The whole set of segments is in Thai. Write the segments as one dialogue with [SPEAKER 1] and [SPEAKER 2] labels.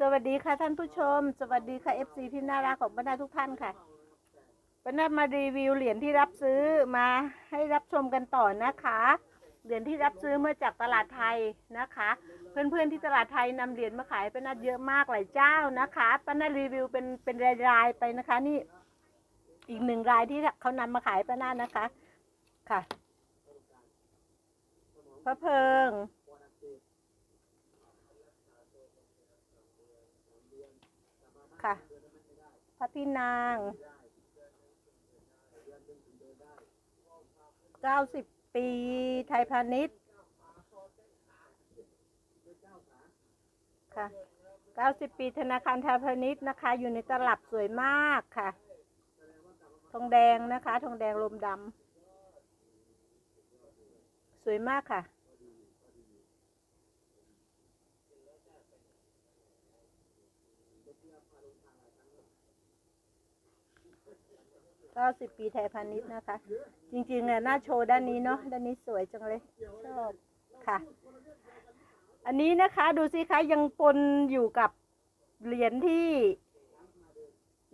[SPEAKER 1] สวัสดีค่ะท่านผู้ชม สวัสดีค่ะ FC ที่น่ารักของบรรดาทุกท่านค่ะบรรดามารีวิวเหรียญที่รับซื้อมาให้รับชมกันต่อนะคะ เหรียญที่รับซื้อเมาจากตลาดไทยนะคะ เพื่อนๆที่ตลาดไทยนำเหรียญมาขายเป็นนัดเยอะมากหลายเจ้านะคะป้านารีวิวเป็นเป็นรายๆไปนะคะ นี่อีกหนึ่งรายที่เขานำมาขายป้านานะคะค่ะพระเพิง ค่ะ พระพี่นางเก้าสิบปีไทยพาณิชย์ค่ะเก้าสิบปีธนาคารไทยพาณิชย์นะคะ อยู่ในตลับสวยมากค่ะ ทองแดงนะคะ ทองแดงลมดำสวยมากค่ะ เก้าสิบปีไทยพาณิชย์นะคะ จริงๆเนี่ยหน้าโชว์ด้านนี้เนาะด้านนี้สวยจังเลยชอบค่ะ อันนี้นะคะดูสิคะยังปนอยู่กับเหรียญที่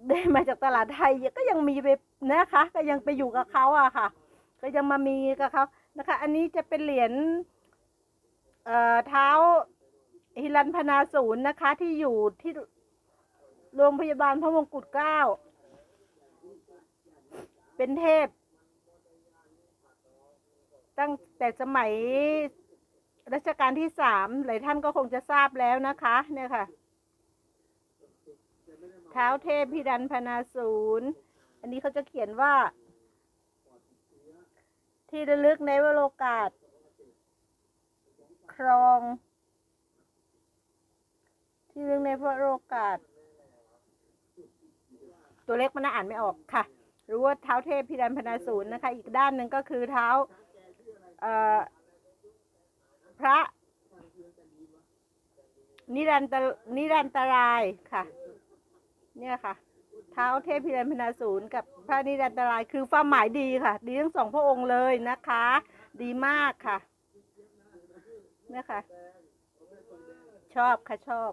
[SPEAKER 1] ได้มาจากตลาดไทยก็ยังมีไปนะคะ ก็ยังไปอยู่กับเขาอะค่ะ ก็ยังมามีกับเขานะคะ อันนี้จะเป็นเหรียญเอ่อเท้าฮิรันพนาศูนย์นะคะ ที่อยู่ที่โรงพยาบาลพระมงกุฎเกล้า เป็นเทพ ตั้งแต่สมัยรัชกาลที่สามหลายท่านก็คงจะทราบแล้วนะคะ เนี่ยค่ะ เท้าเทพพิรันพนาศูนย์ อันนี้เขาจะเขียนว่า ที่ระลึกในวโรกาส ครอง ที่ระลึกในวโรกาส ตัวเล็กมันอ่านไม่ออกค่ะ หรู้ว่าเท้าเทพพิรันพนาศูนย์นะคะ อีกด้านหนึ่งก็คือเท้าพระนิรันตนิรันตรายค่ะ เนี่ยค่ะ เท้าเทพพิรันพนาศูนย์กับพระนิรันตรายคือความหมายดีค่ะ ดีทั้งสองพระองค์เลยนะคะ ดีมากค่ะเนี่ยค่ะ ชอบค่ะชอบ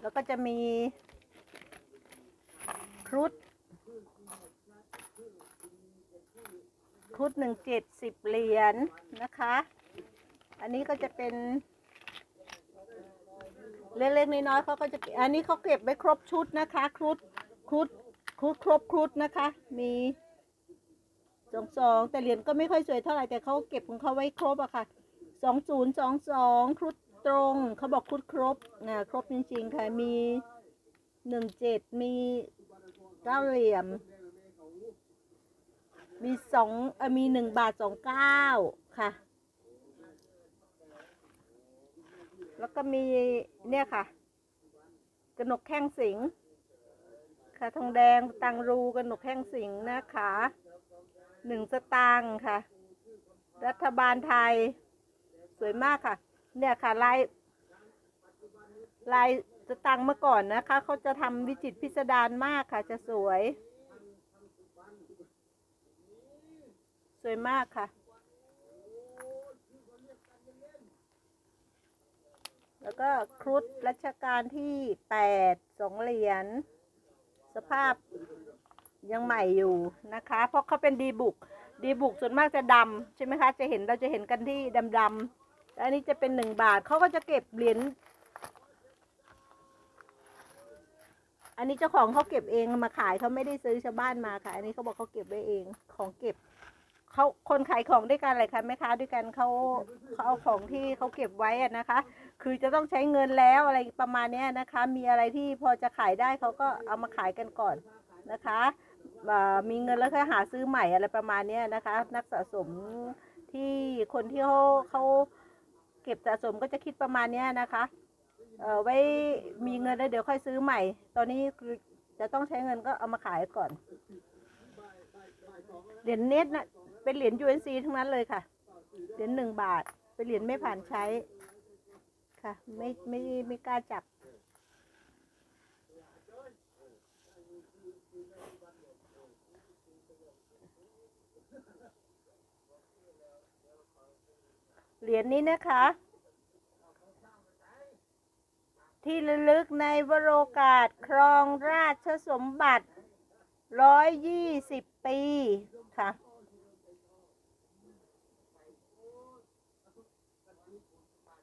[SPEAKER 1] แล้วก็จะมีครุฑครุฑหนึ่งเจ็ดสิบเหรียญนะคะ อันนี้ก็จะเป็นเล็กๆน้อยๆเขาก็จะอันนี้เขาเก็บไว้ครบชุดนะคะ ครุฑครุฑครุฑครบครุฑนะคะ มี สองสองแต่เหรียญก็ไม่ค่อยสวยเท่าไหร่แต่เขาเก็บของเขาไว้ครบอะค่ะสองศูนย์สองสองครุฑตรงเขาบอกครุฑครบนะครบจริงๆค่ะมีหนึ่งเจ็ดมีเก้าเหลี่ยม มีสองออมีหนึ่งบาทสองเก้าค่ะ แล้วก็มีเนี่ยค่ะกระหนกแข้งสิงค่ะทองแดงตังรูกระหนกแข้งสิงนะคะ หนึ่งสตางค์ค่ะ รัฐบาลไทย สวยมากค่ะ เนี่ยค่ะลายลายสตังค์เมื่อก่อนนะคะเขาจะทำวิจิตพิสดารมากค่ะ จะสวย สวยมากค่ะ แล้วก็ครุฑรัชกาลที่แปดสองเหรียญสภาพ ยังใหม่อยู่นะคะ เพราะเขาเป็นดีบุก ดีบุกส่วนมากจะดำใช่ไหมคะ จะเห็นเราจะเห็นกันที่ดำๆอันนี้จะเป็นหนึ่งบาทเขาก็จะเก็บเหรียญ อันนี้เจ้าของเขาเก็บเองมาขายเขาไม่ได้ซื้อชาวบ้านมาค่ะ อันนี้เขาบอกเขาเก็บไว้เองของเก็บเขาคนขายของด้วยกันอะไรคะแม่ค้าด้วยกันเขาเขาเอาของที่เขาเก็บไว้อะนะคะ คือจะต้องใช้เงินแล้วอะไรประมาณเนี้ยนะคะ มีอะไรที่พอจะขายได้เขาก็เอามาขายกันก่อนนะคะ มีเงินแล้วค่อยหาซื้อใหม่อะไรประมาณเนี้ยนะคะ นักสะสมที่คนที่เขาเขาเก็บสะสมก็จะคิดประมาณเนี้ยนะคะเออไว้มีเงินแล้วเดี๋ยวค่อยซื้อใหม่ ตอนนี้จะต้องใช้เงินก็เอามาขายก่อน เหรียญเน็ตนะเป็นเหรียญ UNC ทั้งนั้นเลยค่ะ เหรียญหนึ่งบาท เป็นเหรียญไม่ผ่านใช้ค่ะ ไม่ไม่ไม่กล้าจับ เหรียญนี้นะคะ ที่ระลึกในวโรกาสครองราชสมบัติร้อยยี่สิบปีค่ะ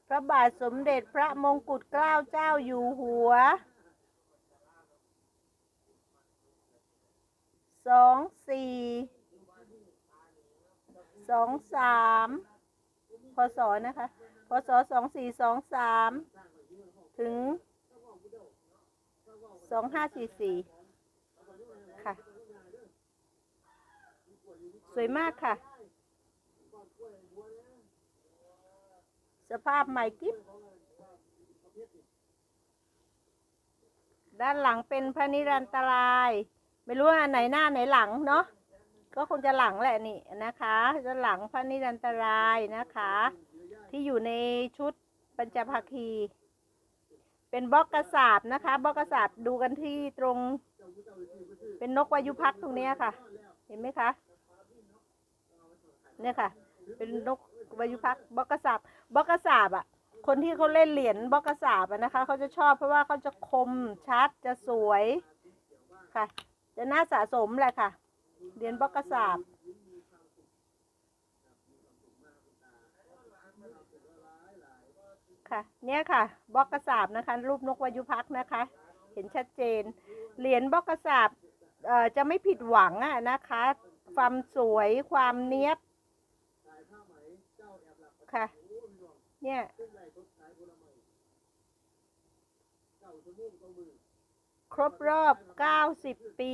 [SPEAKER 1] พระบาทสมเด็จพระมงกุฎเกล้าเจ้าอยู่หัวสองสี่สองสาม ศนะคะ พศสองสี่สองสามถึงสองห้าสี่สี่ค่ะ สวยมากค่ะ สภาพใหม่กิ๊บด้านหลังเป็นพระนิรันตราย ไม่รู้ว่าไหนหน้าไหนหลังเนาะ ก็คงจะหลังแหละนี่นะคะด้านหลังพระนิรันตรายนะคะ ที่อยู่ในชุดปัญจภาคี เป็นบล็อกกระสาบนะคะบล็อกกระสาบดูกันที่ตรง เป็นนกวายุพักตรงนี้ค่ะ เห็นไหมคะเนี่ยค่ะ เป็นนกวายุพักบล็อกกระสาบบล็อกกระสาบอะ คนที่เขาเล่นเหรียญบล็อกกระสาบนะคะ เขาจะชอบเพราะว่าเขาจะคมชัดจะสวยค่ะ จะน่าสะสมแหละค่ะ เหรียญบล็อกกระสาบค่ะ เนี่ยค่ะบล็อกกระสาบนะคะ รูปนกวายุพักนะคะ เห็นชัดเจน เหรียญบล็อกกระสาบเอ่อจะไม่ผิดหวังอะนะคะ ความสวยความเนี้ยบค่ะ เนี่ยครบรอบ 90 ปี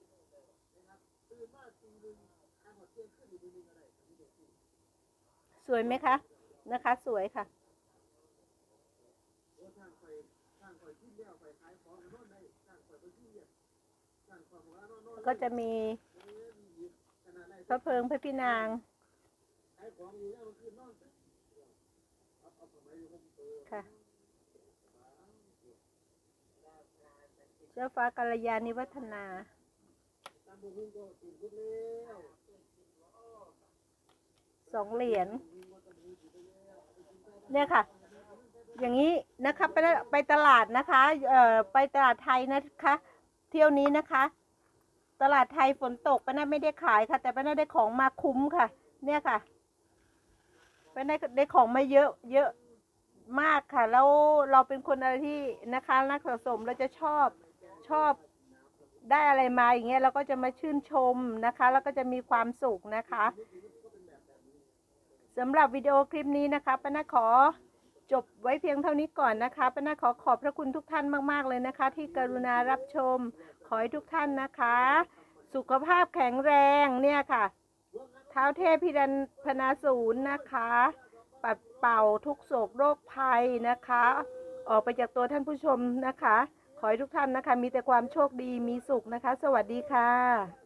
[SPEAKER 1] สวยไหมคะ นะคะ สวยค่ะก็จะมีพระเพิงพระพี่นาง ค่ะเจ้าฟ้ากัลยาณิวัฒนา สองเหรียญเนี่ยค่ะ อย่างนี้นะคะไปไปตลาดนะคะเอ่อไปตลาดไทยนะคะ เที่ยวนี้นะคะ ตลาดไทยฝนตกป้าน่าไม่ได้ขายค่ะ แต่ป้าน่าได้ของมาคุ้มค่ะ เนี่ยค่ะป้าน่าได้ของมาเยอะ เยอะมากค่ะ แล้วเราเป็นคนอะไรที่นะคะนักสะสมเราจะชอบชอบ ได้อะไรมาอย่างเงี้ยเราก็จะมาชื่นชมนะคะ แล้วก็จะมีความสุขนะคะสำหรับวิดีโอคลิปนี้นะคะป้าน่าขอจบไว้เพียงเท่านี้ก่อนนะคะป้านาขอขอบพระคุณทุกท่านมาก ๆ เลยนะคะ ที่กรุณารับชม ขอให้ทุกท่านนะคะ สุขภาพแข็งแรงเนี่ยค่ะ เท้าเทพพิรันพนาศูนย์นะคะ ปัดเป่าทุกโศกโรคภัยนะคะ ออกไปจากตัวท่านผู้ชมนะคะ ขอให้ทุกท่านนะคะ มีแต่ความโชคดีมีสุขนะคะ สวัสดีค่ะ